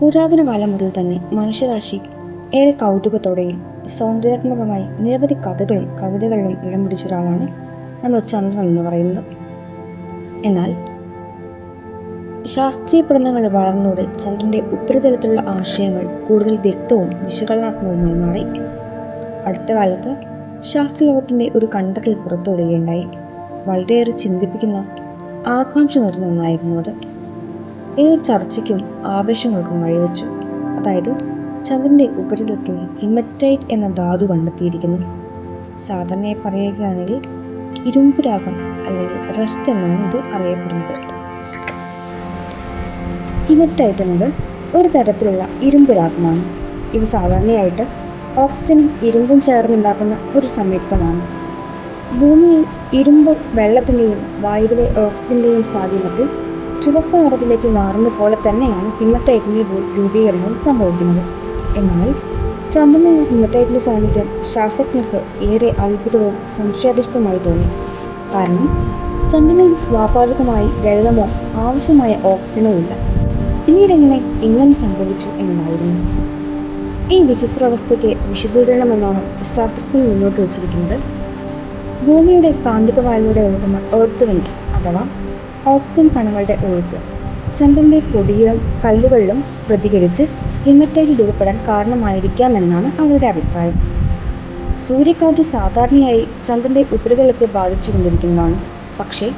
പുരാതന കാലം മുതൽ തന്നെ മനുഷ്യരാശി ഏറെ കൗതുകത്തോടെയും സൗന്ദര്യാത്മകമായി നിരവധി കഥകളും കവിതകളിലും ഇടം പിടിച്ച ഒരാളാണ് നമ്മൾ ചന്ദ്രൻ എന്ന് പറയുന്നത്. എന്നാൽ ശാസ്ത്രീയ പഠനങ്ങൾ വളർന്നതോടെ ചന്ദ്രന്റെ ഉപരിതലത്തിലുള്ള ആശയങ്ങൾ കൂടുതൽ വ്യക്തവും വിശകലനാത്മകവുമായി മാറി. അടുത്ത കാലത്ത് ശാസ്ത്രലോകത്തിന്റെ ഒരു കണ്ടെത്തൽ പുറത്തുവിടുകയുണ്ടായി. വളരെയേറെ ചിന്തിപ്പിക്കുന്ന ആകാംക്ഷ നിറഞ്ഞ ഒന്നായിരുന്നു അത്. ഏത് ചർച്ചയ്ക്കും ആവേശങ്ങൾക്കും വഴിവെച്ചു. അതായത് ചന്ദ്രന്റെ ഉപരിതലത്തിൽ ഹിമറ്റൈറ്റ് എന്ന ധാതു കണ്ടെത്തിയിരിക്കുന്നു. സാധാരണയായി പറയുകയാണെങ്കിൽ ഇരുമ്പുരാഗം അല്ലെങ്കിൽ റസ്റ്റ് എന്നാണ് ഇത് അറിയപ്പെടുന്നത്. ഹിമറ്റൈറ്റ് എന്നത് ഒരു തരത്തിലുള്ള ഇരുമ്പുരാഗമാണ് ഇവ സാധാരണയായിട്ട് ഓക്സിജനും ഇരുമ്പും ചേർന്നുണ്ടാക്കുന്ന ഒരു സംയുക്തമാണ്. ഭൂമിയിൽ ഇരുമ്പ് വെള്ളത്തിന്റെയും വായുവിലെ ഓക്സിജന്റെയും സ്വാധീനത്തിൽ ചുവപ്പ് നിറത്തിലേക്ക് മാറുന്ന പോലെ തന്നെയാണ് ഹിമറ്റൈറ്റിന്റെ രൂപീകരണവും സംഭവിക്കുന്നത്. എന്നാൽ ചന്ദന ഹിമറ്റൈറ്റിന്റെ സാന്നിധ്യം ശാസ്ത്രജ്ഞർക്ക് ഏറെ അത്ഭുതവും സംശയാധിഷ്ഠവുമായി തോന്നി. കാരണം ചന്ദ്രനിൽ സ്വാഭാവികമായി വെള്ളമോ ആവശ്യമായ ഓക്സിജനോ ഇല്ല. പിന്നീടെങ്ങനെ എങ്ങനെ സംഭവിച്ചു എന്നായിരുന്നു ഈ വിചിത്രാവസ്ഥയ്ക്ക് വിശദീകരണമെന്നാണ് ശാസ്ത്രജ്ഞർ മുന്നോട്ട് വച്ചിരിക്കുന്നത്. ഭൂമിയുടെ കാന്തികവായിലൂടെ ഒഴുകുന്ന എർത്ത് വിൻഡ് അഥവാ ഓക്സിജൻ കണങ്ങളുടെ ഒഴുക്ക്. ചന്ദ്രന്റെ പൊടിയിലും കല്ലുകളിലും പ്രതികരിച്ച് ഹിമറ്റൈറ്റ് രൂപപ്പെടാൻ കാരണമായിരിക്കാം എന്നാണ് അവരുടെ അഭിപ്രായം. സൂര്യകാന്തി സാധാരണയായി ചന്ദ്രന്റെ ഉപരിതലത്തെ ബാധിച്ചുകൊണ്ടിരിക്കുന്നതാണ്. പക്ഷേ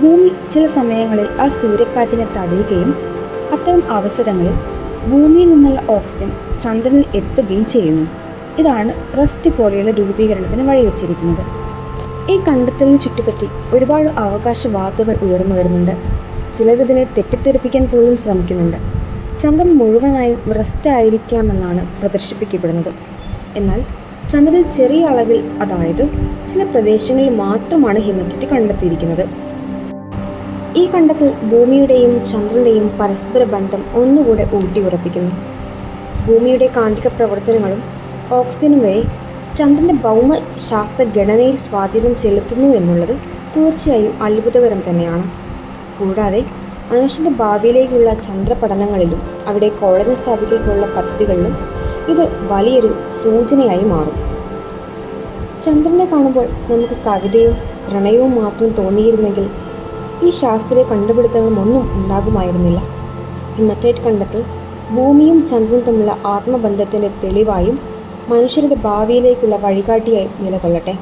ഭൂമി ചില സമയങ്ങളിൽ ആ സൂര്യക്കാറ്റിനെ തടയുകയും അത്തരം അവസരങ്ങളിൽ ഭൂമിയിൽ നിന്നുള്ള ഓക്സിജൻ ചന്ദ്രനിൽ എത്തുകയും ചെയ്യുന്നു. ഇതാണ് റസ്റ്റ് പോലെയുള്ള രൂപീകരണത്തിന് വഴിവെച്ചിരിക്കുന്നത്. ഈ കണ്ടെത്തലിന് ചുറ്റിപ്പറ്റി ഒരുപാട് അവകാശവാദങ്ങൾ ഉയർന്നു വരുന്നുണ്ട്. ചിലരിതിനെ തെറ്റിദ്ധരിപ്പിക്കാൻ പോലും ശ്രമിക്കുന്നുണ്ട്. ചന്ദ്രൻ മുഴുവനായും റെസ്റ്റ് ആയിരിക്കാമെന്നാണ് പ്രദർശിപ്പിക്കപ്പെടുന്നത്. എന്നാൽ ചന്ദ്രനിൽ ചെറിയ അളവിൽ അതായത് ചില പ്രദേശങ്ങളിൽ മാത്രമാണ് ഹിമറ്റിറ്റ് കണ്ടെത്തിയിരിക്കുന്നത്. ഈ കണ്ടെത്തൽ ഭൂമിയുടെയും ചന്ദ്രന്റെയും പരസ്പര ബന്ധം ഒന്നുകൂടെ ഊട്ടിയുറപ്പിക്കുന്നു. ഭൂമിയുടെ കാന്തിക പ്രവർത്തനങ്ങളും ഓക്സിജനും വരെ ചന്ദ്രന്റെ ഭൗമ ശാസ്ത്ര ഘടനയിൽ സ്വാധീനം ചെലുത്തുന്നു എന്നുള്ളത് തീർച്ചയായും അത്ഭുതകരം തന്നെയാണ്. കൂടാതെ മനുഷ്യന്റെ ഭാവിയിലേക്കുള്ള ചന്ദ്രപഠനങ്ങളിലും അവിടെ കോളനി സ്ഥാപിക്കുള്ള പദ്ധതികളിലും ഇത് വലിയൊരു സൂചനയായി മാറും. ചന്ദ്രനെ കാണുമ്പോൾ നമുക്ക് കവിതയും പ്രണയവും മാത്രം തോന്നിയിരുന്നെങ്കിൽ ഈ ശാസ്ത്രീയ കണ്ടുപിടുത്തങ്ങളും ഒന്നും ഉണ്ടാകുമായിരുന്നില്ല. മറ്റേറ്റ് കണ്ടെത്തൽ ഭൂമിയും ചന്ദ്രനും തമ്മിലുള്ള ആത്മബന്ധത്തിന്റെ തെളിവായും മനുഷ്യരുടെ ഭാവിയിലേക്കുള്ള വഴികാട്ടിയായി നിലകൊള്ളട്ടെ.